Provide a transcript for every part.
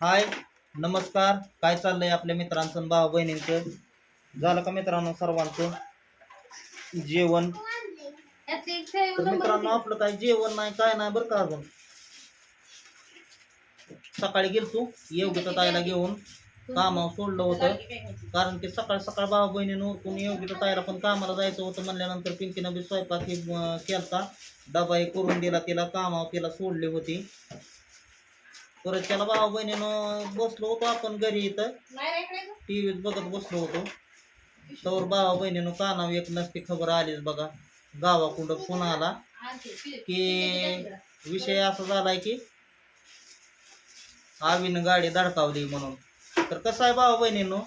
हाय नमस्कार. काय चाललंय आपल्या मित्रांचं भाव भाऊ बहिणींचं? झालं का मित्रांनो सर्वांचं? जेवण. तर मित्रांनो आपलं काय जेवण नाही काय नाही बरं का अजून? सकाळी गेलतो योग्य ताईला घेऊन कामावर सोडलं होतं. कारण की सकाळ सकाळ भाऊ बहिणीनं उरकून योग्य ताईला पण कामाला जायचं होतं म्हणल्यानंतर पिंकीनं बी स्वयंपाक हे, केलता. डबा करून दिला तिला कामावर तिला सोडली होती. परत त्याला भाऊ बहिणीनं बसलो होतो आपण घरी इथं. टी व्हीत बघत बसलो होतो. तर भाऊ बहिणीनं कानावर एक नसती खबर आलीच बघा. गावाकडं फोन आला की विषय असा झालाय की आवीनं गाडी धडकावली म्हणून. तर कसं आहे भाऊ बहिणीनं?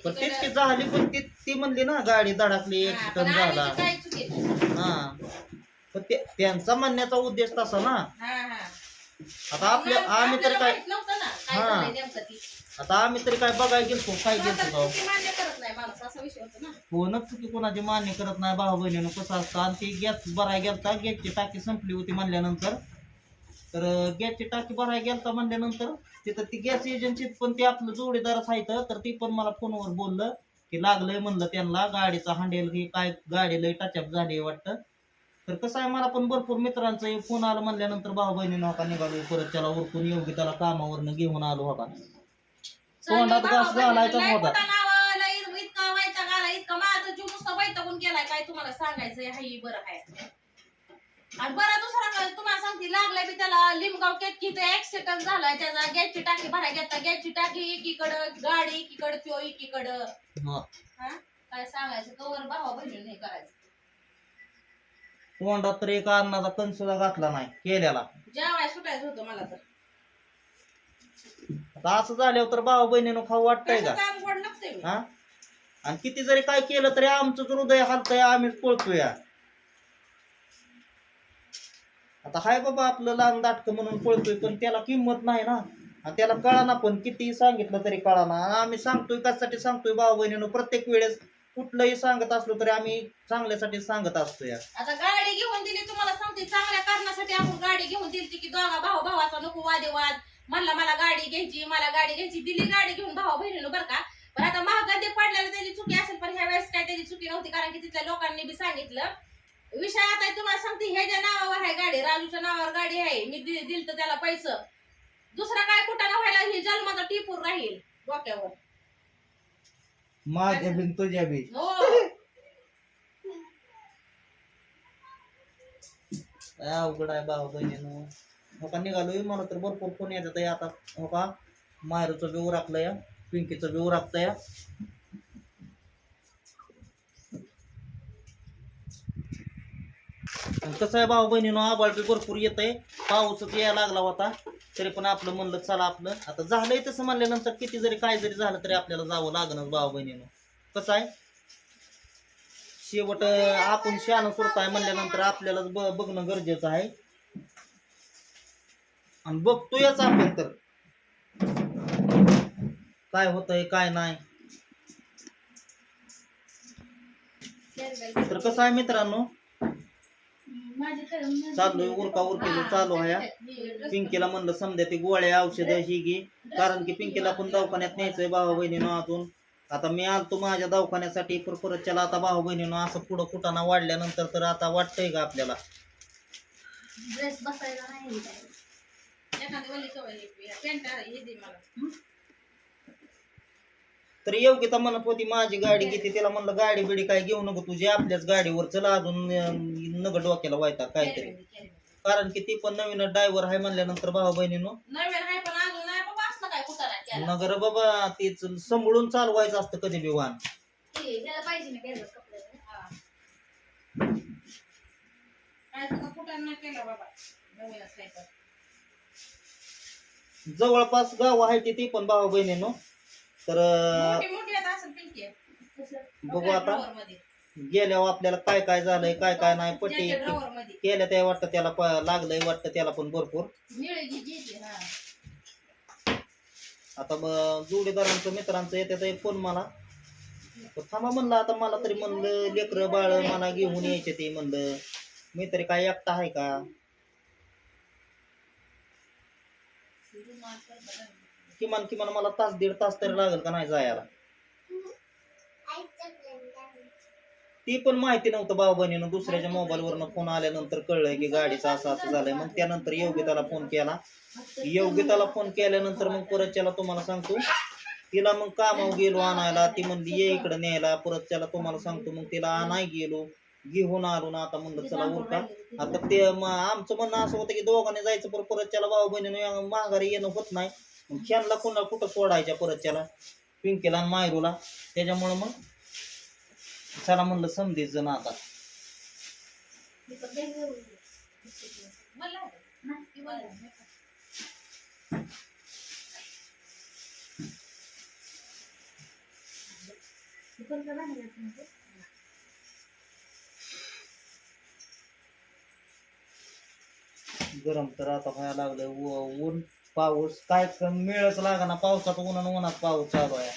पण तीच की झाली पण ती म्हणली ना गाडी धडकली ऍक्सिडेंट झाला आबीची काय चुकी आहे? हा पण ते- त्यांचा म्हणण्याचा उद्देश तसा ना हा, हा. आता आपल्या आम्ही तरी काय माहीत नव्हतं ना, काय हा. झालंय नेमकं ती. आता आम्ही तरी काय बघायला गेलतो काय गेलतो जाऊ चुकी मान्य करत नाही माणूस असा विषय होतो ना कोणच चुकी कोणाची मान्य करत नाही भाऊ बहिणीनं कसं असतं आणि ती गॅस भराय गेलता गॅसची टाकी संपली होती म्हणल्यानंतर तर गॅसची टाकी भराय गेलता म्हणल्यानंतर तिथं ती गॅस एजन्सीत पण ते आपलं जोडीदारच आहेत तर ती पण मला फोनवर बोललं की लागलंय म्हणलं त्यांना गाडीचा हँडेल हे काय गाडी लय टचअप झाली वाटतं तर कसं आहे मला पण भरपूर मित्रांचं फोन आलं म्हणल्यानंतर भाऊ बहिणीनं होका निघालो परत त्याला उरकून योग्य त्याला कामावरनं घेऊन आलो होता तोंडात घास घालायचा गेलाय काय तुम्हाला सांगायचंय हाय बरं आहे आणि बरं दुसरा काय तुम्हाला सांगते लागलाय बी त्याला लिमगाव ऍक्सिडेंट झालाय त्याचा गॅसची टाकी भराय घेता गॅसची टाकी एकीकडं गाडी एकीकडं त्यो एकीकडं. काय सांगायचं कवर भावा बहिणी नाही करायचं. तोंडात तर एक अन्नाचा कण सुद्धा घातला नाही केल्याला. जेवाय सुटायचं होतं मला तर. आता असं झाल्यावर तर भाऊ बहिणीनं खाऊ वाटतंय का? गोड लागतंय. हा? आणि किती जरी काय केलं तरी आमचं हृदय हलतंय आम्हीच पळतोय. आता हाय बाबा आपलं लहान दाटक म्हणून पळतोय पण त्याला किंमत नाही ना. आणि त्याला कळाना पण किती सांगितलं तरी कळाना. आणि आम्ही सांगतोय कशासाठी सांगतोय भाऊ बहिणीनं प्रत्येक वेळेस कुठलंही सांगत असलो तरी आम्ही चांगल्यासाठी सांगत असतोय आता गाडी घेऊन दिली तुम्हाला सांगते चांगल्या कारणासाठी आपण गाडी घेऊन दिली की दोघा भाऊ भावाचा नको वादेवाद. म्हणला मला गाडी घ्यायची मला गाडी घ्यायची दिली गाडी घेऊन भाऊ बहिणीनं बरं का? पण आता महागादी पडल्याला त्याची चुकी असेल पण ह्या वेळेस काय त्याची चुकी नव्हती कारण की तिथल्या लोकांनी बी सांगितलं. विषय आता तुम्हाला सांगते ह्याच्या नावावर आहे गाडी राजूच्या नावावर गाडी आहे मी दिल तर त्याला पैसे. दुसरा काय कुठं व्हायला ही जन्माचा टिपूर राहील डोक्यावर. माझ्या बिन तुझ्या बी. हो. काय अवघड आहे भाऊ बहिणीनं हो का निघालोय मला तर भरपूर फोन येतात आहे आता. हो का मायरूचं बी उराकलंय पिंकीचं बी उराकतंय आणि कसं आहे भाऊ बहिणीनं आबाळ बी भरपूर येत आहे पाऊसच यायला लागला होता. तरी पण आपलं म्हणलं चला आपलं. आता झालंय तसं म्हणल्यानंतर किती जरी काय जरी झालं तरी आपल्याला जावं लागणार भाऊ बहिणीनं. कसं आहे? शेवट आपण शहाणं सुरत आहे म्हणल्यानंतर आपल्यालाच बघणं गरजेचं आहे. आणि बघतोयच आपण तर. काय होतंय काय नाही. तर कसं आहे मित्रांनो? चाललोय उरका उरकीचं चालू आहे पिंकीला म्हणलं समजा ते गोळ्या औषधं ही घे कारण की पिंकीला पण दवाखान्यात न्यायचंय भावा बहिणीनं अजून. आता मी आलतो माझ्या दवाखान्यासाठी पर परत चला आता भाऊ बहिणीनं असं पुढं कुटाणा वाढल्यानंतर तर आता वाटतंय का आपल्याला? ड्रेस बसायला नाही एखादी वली सवय पेंट हे दे मला तर योग्यता म्हणत होती माझी गाडी किती तिला म्हणलं गाडी बिडी काय घेऊ नको तुझी आपल्याच गाडीवर चला अजून नग डोक्याला व्हायचा काहीतरी. कारण की ती पण नवीन ड्रायव्हर आहे म्हणल्यानंतर भाऊ बहिणीनं. नवीन आहे पण अजून नाही बाबा असलं काय कुठं नाही केला नगर बाबा तीच सांभाळून चालवायचं असतं कधी बी वाहन. पाहिजे जवळपास गाव आहे ती ती पण भाऊ बहिणीनं. तर. बघू आता. गेल्यावर आपल्याला काय काय झालंय काय काय नाही पट्टी केल्या त्या वाटतं त्याला लागलंय वाटतं त्याला पण भरपूर. आता मग जोडीदारांचं मित्रांचं येते फोन मला. थांबा म्हणलं आता मला तरी म्हणलं लेकरं बाळ मला घेऊन यायचे ते म्हणलं. मी तरी काय एकटा आहे का? किमान किमान मला तास दीड तास तरी लागेल का नाही जायला? ती पण माहिती नव्हतं भाऊ बहिणीनं. दुसऱ्याच्या मोबाईल वरनं फोन आल्यानंतर कळलं की गाडीचं असं असं झालंय. मग त्यानंतर योगिताला फोन केला. योगिताला फोन केल्यानंतर मग परत त्याला तुम्हाला सांगतो. तिला मग कामावर गेलो आणायला. ती म्हणली ये इकडे न्यायला. परत त्याला तुम्हाला सांगतो. मग तिला आणाय गेलो. घेऊन आलो ना आता म्हणलं चला उरका आता ते आमचं म्हणणं असं होतं की दोघांनी जायचं पण परत त्याला भाऊ बहिणीनं माघारी येणं होत नाही. मग ख्यानला कुणा कुठं सोडायच्या परत त्याला? पिंकीला आणि मायरूला. त्याच्यामुळं मग चला म्हणलं समजेच जण आता. गरम तर आता व्हायला लागलं ऊन. पाऊस. काय मिळच लागा ना पावसात उन्हानं उन्हात पाऊस चालू आहे.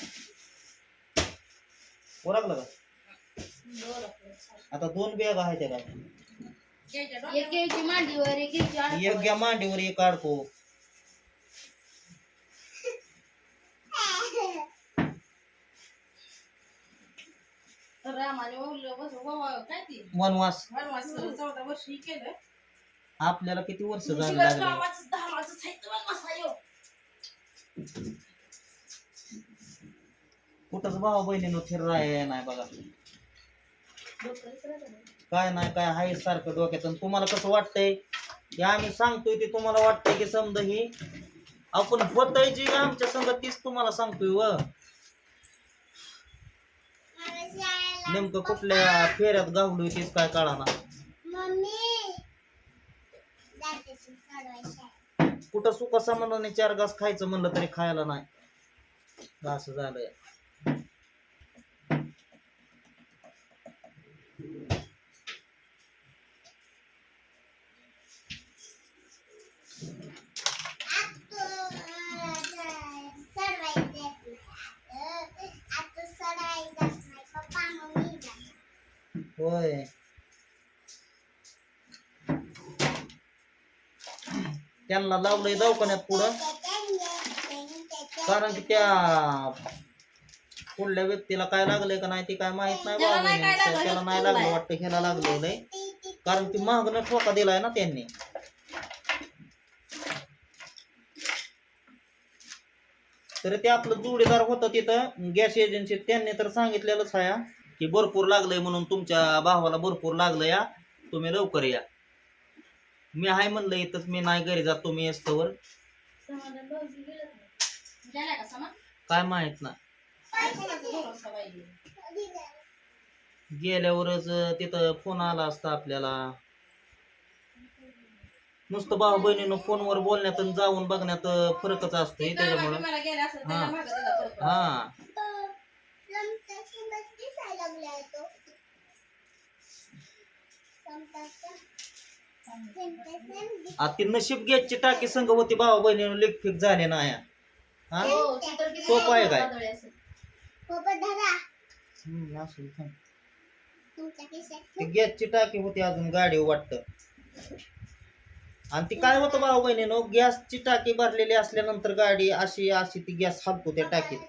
ओरखलं का? आता दोन बॅग आहेत त्या काय एक घ्यायची मांडीवर एक. घ्या मांडीवर एक अडको वनवास. वनवास चौदा वर्ष केलं. आपल्याला किती वर्ष झाली कुठंच भाऊ बहिणीनं फिराय नाही बघा. काय नाही काय आहे सारखं डोक्यात आणि तुम्हाला कसं वाटतंय? हे आम्ही सांगतोय ते तुम्हाला वाटतंय की समजा ही आपण होतय जी आमच्या संग तीच तुम्हाला सांगतोय व. नेमकं कुठल्या फेऱ्यात गावलोय तीच काय कळाना. कुठं सुख समाधाने चार घास खायचं म्हणलं तरी खायला नाही. असं झालंय. होय. त्यांना लावलंय दवाखान्यात पुढं. कारण की त्या पुढल्या व्यक्तीला काय लागलंय का नाही ते काय माहीत नाही त्याला बाबा नाही काय लागलं, त्याला नाही लागलं वाटतं ह्याला लागलेलं कारण की महागनं ठोका दिलाय ना त्यांनी. तर ते आपलं जोडीदार होतं तिथं. गॅस एजन्सीत त्यांनी तर सांगितलेलंच आहे. हा, की भरपूर लागलंय म्हणून तुमच्या भावाला भरपूर लागलं या तुम्ही लवकर या. मी आहे म्हणलं इथंच मी नाही घरी जात तुम्ही का समा? काय माहीत ना. गेल्यावरच तिथं फोन आला असता आपल्याला. नुसतं भाऊ बहिणीनं फोनवर बोलण्यात जाऊन बघण्यात फरकच असतोय त्याच्यामुळं. त्याच्या हा. पडतो. हा आता ती नशीब गॅसची टाकी संघ होती भाऊ बहिणीनं लेख फिक झाले ना या हा हो, ती तर किती सोपं आहे काय? वादळी असेल. हम्म, असू दे, थांब. ती गॅसची टाकी होती अजून गाडी वाटत आणि ती काय होतं भाऊ बहिणीनं गॅसची टाकी भरलेली असल्यानंतर गाडी अशी अशी ती गॅस हालतो त्या टाकीत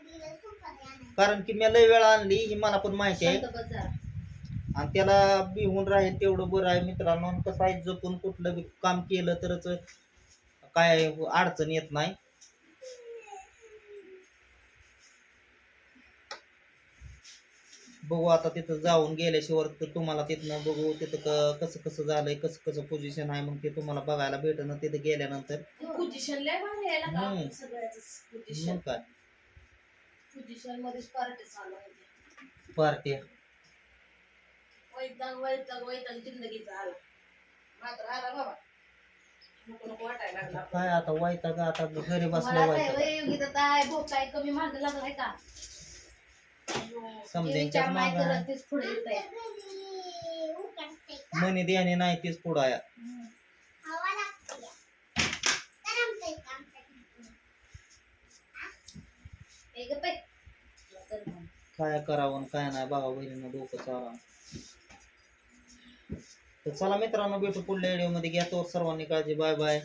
कारण की मी लय वेळा आणली ही मला पण माहिती आहे. आणि त्याला बिहून राहील तेवढं बरं आहे मित्रांनो. कसं आहे जपून कुठलं बी काम केलं तरच काय अडचण येत नाही. बघू आता तिथं जाऊन गेल्याशिवाय तर तुम्हाला तिथनं बघू तिथं कसं कसं झालंय कसं कसं पोझिशन आहे मग ते तुम्हाला बघायला भेटणं तिथं गेल्यानंतर पोझिशन काय? पोझिशन मध्येच पार्टी चालू आहे. पार्टी वैताग वैताग वैताग जिंदगीचा आला. मात्र आला बाबा. नको नको वाटायला लागला. काय आता वायता का आता घरी बसल्या मला काय कमी मार्ग लागलाय का? पुढे येत आहे मनी द्याने नाही तीच पुढं आहे हे गं बाई. तर मग. काय करावं काय नाही भावा बहिणीनं डोकं चाला तर चला मित्रांनो भेटू पुढल्या व्हिडिओमध्ये. घ्या तो सर्वांनी काळजी. Bye bye